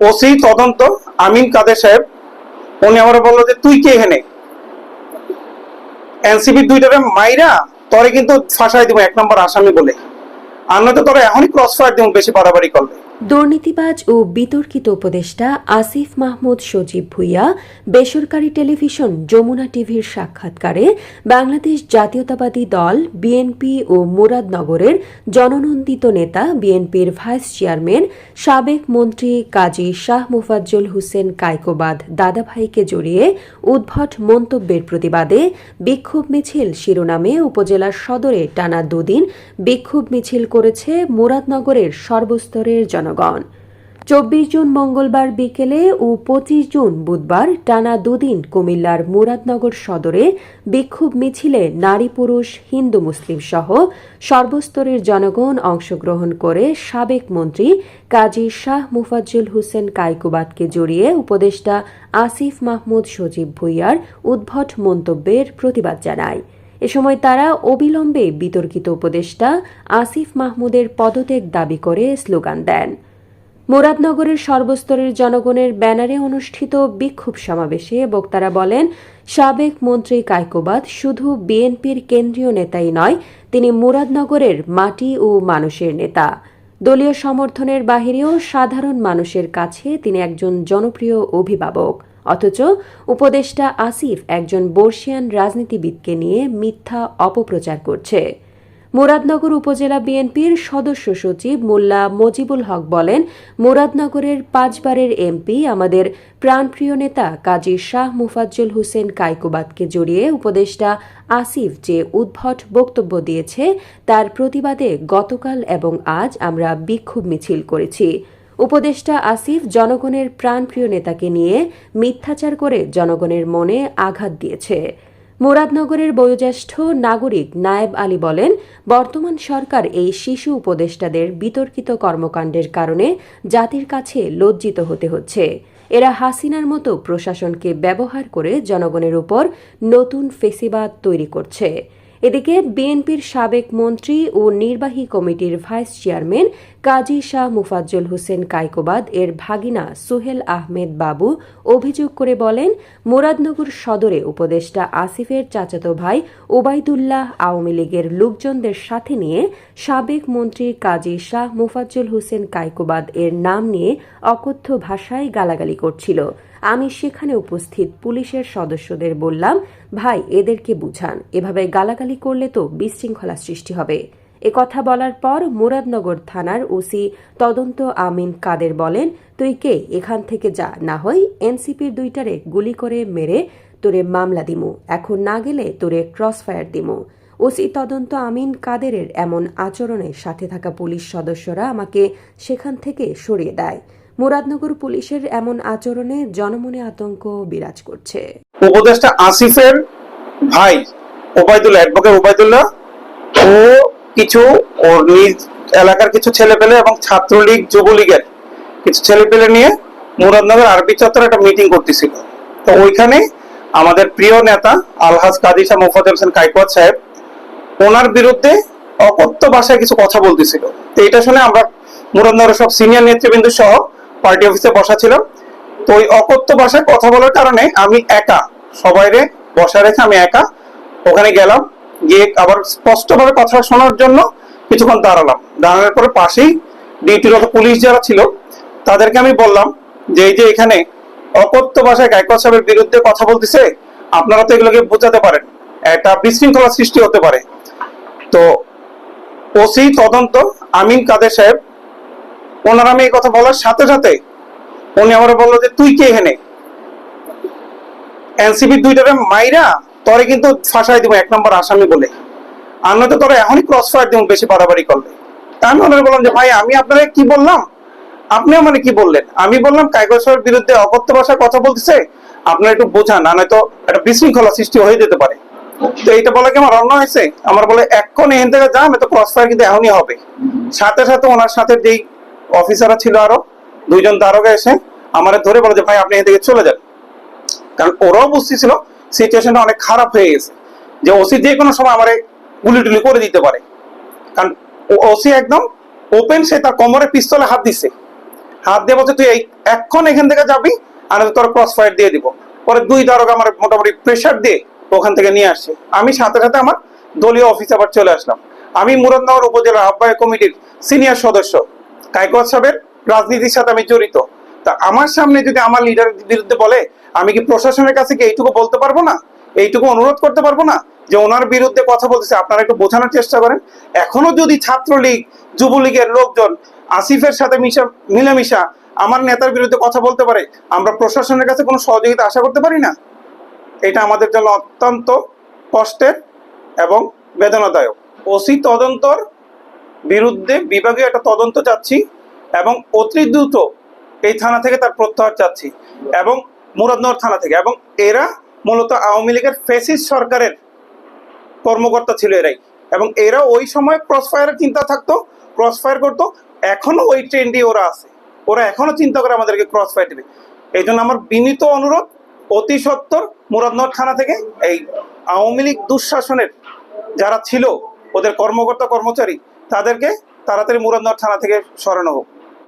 OC তদন্ত, আমিন কাদের সাহেব, উনি আমার বলল যে, তুই কে এখানে? এনসিপি দুইটারে মাইরা তরে কিন্তু ফাঁসাই দিব, এক নম্বর আসামি বলে। আর নয়তো তোরা এখনই ক্রস ফায়ার দিব, বেশি বাড়াবাড়ি করলে। দুর্নীতিবাজ ও বিতর্কিত উপদেষ্টা আসিফ মাহমুদ সজীব ভুইয়া বেসরকারি টেলিভিশন যমুনা টিভির সাক্ষাৎকারে বাংলাদেশ জাতীয়তাবাদী দল, বিএনপি ও মুরাদনগরের জননন্দিত নেতা, বিএনপির ভাইস চেয়ারম্যান, সাবেক মন্ত্রী কাজী শাহ মুফাজ্জল হোসেন কায়কোবাদ দাদাভাইকে জড়িয়ে উদ্ভট মন্তব্যের প্রতিবাদে বিক্ষোভ মিছিল শিরোনামে উপজেলার সদরে টানা দুদিন বিক্ষোভ মিছিল করেছে মুরাদনগরের সর্বস্তরের জনগণ। চব্বিশ জুন মঙ্গলবার বিকেলে ও পঁচিশ জুন বুধবার টানা দুদিন কুমিল্লার মুরাদনগর সদরে বিক্ষোভ মিছিলে নারী পুরুষ, হিন্দু মুসলিম সহ সর্বস্তরের জনগণ অংশগ্রহণ করে সাবেক মন্ত্রী কাজী শাহ মুফাজ্জুল হোসেন কাইকুবাদকে জড়িয়ে উপদেষ্টা আসিফ মাহমুদ সজীব ভুইয়ার উদ্ভট মন্তব্যের প্রতিবাদ জানায়। এ সময় তারা অবিলম্বে বিতর্কিত উপদেষ্টা আসিফ মাহমুদের পদত্যাগ দাবি করে স্লোগান দেন। মুরাদনগরের সর্বস্তরের জনগণের ব্যানারে অনুষ্ঠিত বিক্ষোভ সমাবেশে বক্তারা বলেন, সাবেক মন্ত্রী কায়কোবাদ শুধু বিএনপির কেন্দ্রীয় নেতাই নয়, তিনি মুরাদনগরের মাটি ও মানুষের নেতা। দলীয় সমর্থনের বাহিরেও সাধারণ মানুষের কাছে তিনি একজন জনপ্রিয় অভিভাবক। অথচ উপদেষ্টা আসিফ একজন বর্ষিয়ান রাজনীতিবিদকে নিয়ে মিথ্যা অপপ্রচার করছে। মুরাদনগর উপজেলা বিএনপির সদস্য সচিব মোল্লা মজিবুল হক বলেন, মুরাদনগরের পাঁচবারের এমপি আমাদের প্রাণপ্রিয় নেতা কাজী শাহ মুফাজ্জল হোসেন কাইকুবাদকে জড়িয়ে উপদেষ্টা আসিফ যে উদ্ভট বক্তব্য দিয়েছে, তার প্রতিবাদে গতকাল এবং আজ আমরা বিক্ষোভ মিছিল করেছি। উপদেষ্টা আসিফ জনগণের প্রাণপ্রিয় নেতাকে নিয়ে মিথ্যাচার করে জনগণের মনে আঘাত দিয়েছে। মুরাদনগরের বয়োজ্যেষ্ঠ নাগরিক নায়েব আলী বলেন, বর্তমান সরকার এই শিশু উপদেষ্টাদের বিতর্কিত কর্মকাণ্ডের কারণে জাতির কাছে লজ্জিত হতে হচ্ছে। এরা হাসিনার মতো প্রশাসনকে ব্যবহার করে জনগণের উপর নতুন ফেসিবাদ তৈরি করছে। এদিকে বিএনপির সাবেক মন্ত্রী ও নির্বাহী কমিটির ভাইস চেয়ারম্যান কাজী শাহ মুফাজ্জল হোসেন কাইকোবাদ এর ভাগিনা সুহেল আহমেদ বাবু অভিযোগ করে বলেন, মুরাদনগর সদরে উপদেষ্টা আসিফের চাচাতো ভাই ওবায়দুল্লাহ আওয়ামী লীগের লোকজনদের সাথে নিয়ে সাবেক মন্ত্রী কাজী শাহ মুফাজ্জল হোসেন কাইকোবাদ এর নাম নিয়ে অকথ্য ভাষায় গালাগালি করছিল। আমি সেখানে উপস্থিত পুলিশের সদস্যদের বললাম, ভাই, এদেরকে বুঝান। এভাবে গালাগালি করলে তো বিশৃঙ্খলা সৃষ্টি হবে। এ কথা বলার পর মুরাদনগর থানার ওসি তদন্ত আমিন কাদের বলেন, তুই কে? এখান থেকে যা। না হয় এনসিপির দুইটারে গুলি করে মেরে তোরে মামলা দিমু। এখন না গেলে তোরে ক্রসফায়ার দিমু। ওসি তদন্ত আমিন কাদেরের এমন আচরণের সাথে থাকা পুলিশ সদস্যরা আমাকে সেখান থেকে সরিয়ে দেয়। মুরাদনগর পুলিশের এমন আচরণে জনমনে আতঙ্ক বিরাজ করছে। উপদেষ্টা আসিফের ভাই ওবায়দুল্লাহ অ্যাডভোকেট ওবায়দুল্লাহ ও কিছু ওর নিজ এলাকার কিছু ছেলে পেলে এবং ছাত্রলীগ, যুবলীগের কিছু ছেলে পেলে নিয়ে মুরাদনগর আরবি চত্বরে একটা মিটিং করতেছিল। তো ওইখানে আমাদের প্রিয় নেতা আলহাজ কাদিসা মোফাজ্জল হোসেন কাইকোয়াদ সাহেব, ওনার বিরুদ্ধে অকথ্য ভাষায় কিছু কথা বলতেছিল। তো এটা শুনে আমরা মুরাদনগরের সব সিনিয়র নেতৃবৃন্দ সহ পার্টি অফিসে বসা ছিলাম। তো ওই অকথ্য ভাষায় কথা বলার কারণে আমি একা, সবাইরে বসা রেখে আমি একা ওখানে গেলাম। গিয়ে আবার স্পষ্টভাবে কথা শোনার জন্য কিছুক্ষণ দাঁড়ালাম। দাঁড়ানোর পরে পাশেই ডিউটিরত পুলিশ যারা ছিল, তাদেরকে আমি বললাম যে, এই যে এখানে অকথ্য ভাষায় গায়কোয়াদ সাহেবের বিরুদ্ধে কথা বলতেছে, আপনারা তো এগুলোকে বোঝাতে পারেন। একটা বিশৃঙ্খলা সৃষ্টি হতে পারে। তো ওসি তদন্ত আমিন কাদের সাহেব ওনার আমি এই কথা বলার সাথে সাথে উনি আমার বলল যে, তুই কে এখানে? এনসিপি দুইটারে মাইরা তরে কিন্তু ফাঁসাই দিব, এক নম্বর আসামি বলে। আর নয়তো তোরা এখনই ক্রস ফায়ার দিব, বেশি বাড়াবাড়ি করলে। তা আমি ওনার বললাম যে, ভাই, আমি আপনারা কি বললাম? আপনিও মানে কি বললেন? আমি বললাম কাইগোসের বিরুদ্ধে অকথ্য ভাষায় কথা বলতেছে, আপনারা একটু বোঝান না নয়তো একটা বিশৃঙ্খলা সৃষ্টি হয়ে যেতে পারে। তো এইটা বলা কি আমার অন্য হয়েছে? আমার বলে এক্ষণ এখান থেকে যান তো ক্রস ফায়ার কিন্তু এখনই হবে। সাথে সাথে ওনার সাথে যেই অফিসাররা ছিল আরও, দুইজন দারোগা এসে আমার ধরে বলে যে, ভাই, আপনি থেকে চলে যান। কারণ ওরাও বুঝতেছিল সিচুয়েশনটা অনেক খারাপ হয়ে গেছে, যে ওসি যে কোনো সময় আমার গুলি টুলি করে দিতে পারে। কারণ ওসি একদম ওপেন সে তার কোমরে পিস্তলে হাত দিছে। হাত দিয়ে বলছে, তুই এই এখন এখান থেকে যাবি, আর তোর ক্রস ফায়ার দিয়ে দিব। পরে দুই দারোগা আমার মোটামুটি প্রেশার দিয়ে ওখান থেকে নিয়ে আসছে আমি সাথে সাথে আমার দলীয় অফিস আবার চলে আসলাম। আমি মুরাদনগর উপজেলা আহ্বায়ক কমিটির সিনিয়র সদস্য। কাইকোয়াদ সাহেবের রাজনীতির সাথে আমি জড়িত। তা আমার সামনে যদি আমার লিডারের বিরুদ্ধে বলে, আমি কি প্রশাসনের কাছে কি এইটুকু বলতে পারব না? এইটুকু অনুরোধ করতে পারব না? যে ওনার বিরুদ্ধে কথা বলতেছে, আপনারা একটু বোঝানোর চেষ্টা করেন। এখনও যদি ছাত্রলীগ, যুবলীগের লোকজন আসিফের সাথে মিশা, মিলেমিশা আমার নেতার বিরুদ্ধে কথা বলতে পারে, আমরা প্রশাসনের কাছে কোনো সহযোগিতা আশা করতে পারি না? এটা আমাদের জন্য অত্যন্ত কষ্টের এবং বেদনাদায়ক। ওসি তদন্তর বিরুদ্ধে বিভাগীয় একটা তদন্ত চাচ্ছি এবং অতি দ্রুত এই থানা থেকে তার প্রত্যাহার চাচ্ছি এবং মুরাদনগর থানা থেকে এবং এরা মূলত আওয়ামী লীগের ফেসিস সরকারের কর্মকর্তা ছিল এরাই। এবং এরা ওই সময় ক্রস ফায়ারের চিন্তা থাকতো ক্রস ফায়ার করতো, এখনও ওই ট্রেন্ডই ওরা আছে। ওরা এখনও চিন্তা করে আমাদেরকে ক্রস ফায়ার দেবে। এই জন্য আমার বিনীত অনুরোধ, অতি সত্বর মুরাদনগর থানা থেকে এই আওয়ামী লীগ দুঃশাসনের যারা ছিল, ওদের কর্মকর্তা কর্মচারী তাদেরকে তাড়াতাড়ি মুরাদনগর থানা থেকে সরানো হোক।